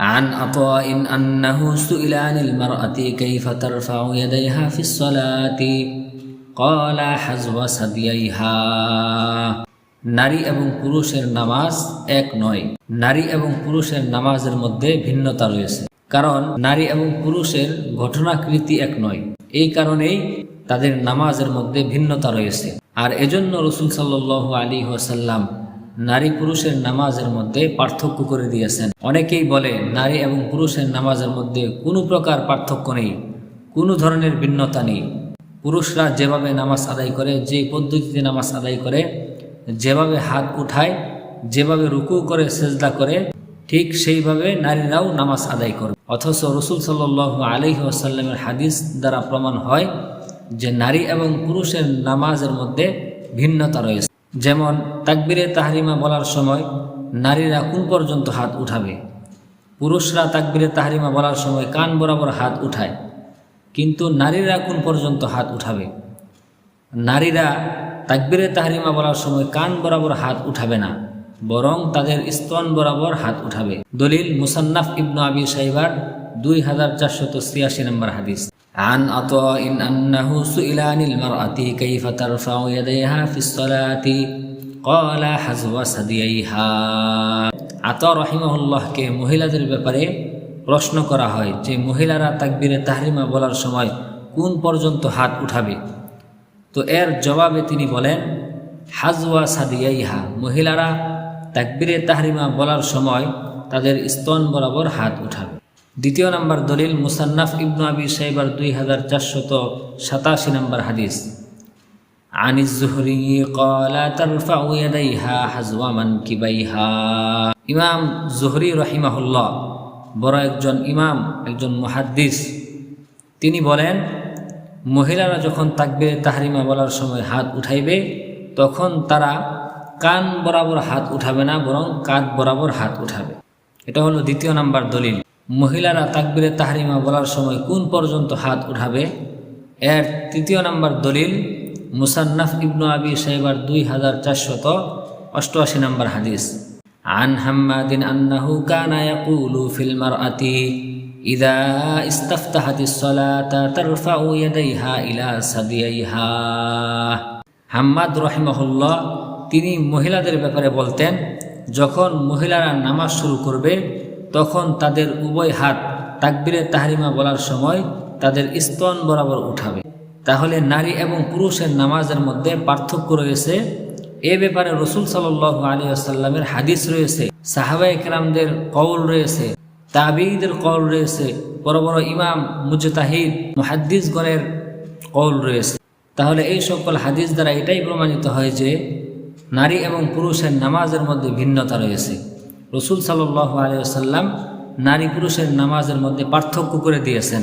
عن عطاء أنه سئل عن المرأة كيف ترفع يديها في الصلاة قال حزو ثدييها নারী এবং পুরুষের নামাজ এক নয় নারী এবং পুরুষের নামাজের মধ্যে ভিন্নতা রয়েছে কারণ নারী এবং পুরুষের ঘটনাকৃতি এক নয় এই কারণেই তাদের নামাজের মধ্যে ভিন্নতা রয়েছে আর এজন্য রসুল সাল্লাহ আলী ওসাল্লাম নারী পুরুষের নামাজের মধ্যে পার্থক্য করে দিয়েছেন। অনেকেই বলে নারী এবং পুরুষের নামাজের মধ্যে কোনো প্রকার পার্থক্য নেই, কোনো ধরনের ভিন্নতা নেই। পুরুষরা যেভাবে নামাজ আদায় করে, যে পদ্ধতিতে নামাজ আদায় করে, যেভাবে হাত উঠায়, যেভাবে রুকু করে, সেজদা করে, ঠিক সেইভাবে নারীরাও নামাজ আদায় করে। অথচ রসুল সাল্লাহ আলহি আসাল্লামের হাদিস দ্বারা প্রমাণ হয় যে নারী এবং পুরুষের নামাজের মধ্যে ভিন্নতা রয়েছে। যেমন তাকবিরে তাহারিমা বলার সময় নারীরা কোন পর্যন্ত হাত উঠাবে? পুরুষরা তাকবিরে তাহারিমা বলার সময় কান বরাবর হাত উঠায়। কিন্তু নারীরা কোন পর্যন্ত হাত উঠাবে? নারীরা তাকবিরে তাহারিমা বলার সময় কান বরাবর হাত উঠাবে না, বরং তাদের স্তন বরাবর হাত উঠাবে। দলিল মুসান্নাফ ইবনু আবি সাইবার, দুই হাজার চারশত ছিয়াশি নম্বর হাদিস। عن عطاء أنه سئل عن المرأة كيف ترفع يديها في الصلاة قال حزو ثدييها আতা রহিমাহুল্লাহকে মহিলাদের ব্যাপারে প্রশ্ন করা হয় যে মহিলারা তাকবিরে তাহরিমা বলার সময় কোন পর্যন্ত হাত উঠাবে তো এর জবাবে তিনি বলেন হাজওয়া সাদিয়াইহা মহিলারা তাকবিরে তাহরিমা বলার সময় তাদের স্তন বরাবর হাত উঠাবে দ্বিতীয় নম্বর দলিল মুসান্নাফ ইবনু আবি সাইবার দুই হাজার চারশত সাতাশি নম্বর হাদিস عن الزهري قال ترفع يديها حزو منكبيها ইমাম জুহরি রহিমাহুল্লাহ বড় একজন ইমাম একজন মুহাদ্দিস তিনি বলেন মহিলারা যখন তাকবিরে তাহরিমা বলার সময় হাত উঠাইবে তখন তারা কান বরাবর হাত উঠাবে না বরং কাঁধ বরাবর হাত উঠাবে এটা হলো দ্বিতীয় নাম্বার দলিল মহিলারা তাকবিরে তাহরিমা বলার সময় কোন পর্যন্ত হাত উঠাবে এর তৃতীয় নাম্বার দলিল মুসান্নাফ ইবনু আবি সাহেবার দুই হাজার চারশত অষ্টআশি নম্বর হাদিস عن حماد أنه كان يقول في المرأة إذا استفتحت الصلاة ترفع يديها إلى ثدييها হাম্মাদ রহিমহুল্লাহ তিনি মহিলাদের ব্যাপারে বলতেন যখন মহিলারা নামাজ শুরু করবে তখন তাদের উভয় হাত তাকবিরে তাহরিমা বলার সময় তাদের স্তন বরাবর উঠাবে। তাহলে নারী এবং পুরুষের নামাজের মধ্যে পার্থক্য রয়েছে। এ ব্যাপারে রসুল সাল আলী আসাল্লামের হাদিস রয়েছে। সাহাবা একরামদের কৌল রয়েছে তাবিদের কৌল রয়েছে, বড় বড় ইমাম, মুজতাহিদ, মুহাদ্দিসগণের কৌল রয়েছে। তাহলে এই সকল হাদিস দ্বারা এটাই প্রমাণিত হয় যে নারী এবং পুরুষের নামাজের মধ্যে ভিন্নতা রয়েছে। রসুল সাল্লাহ আলিয়া সাল্লাম নারী পুরুষের নামাজের মধ্যে পার্থক্য করে দিয়েছেন।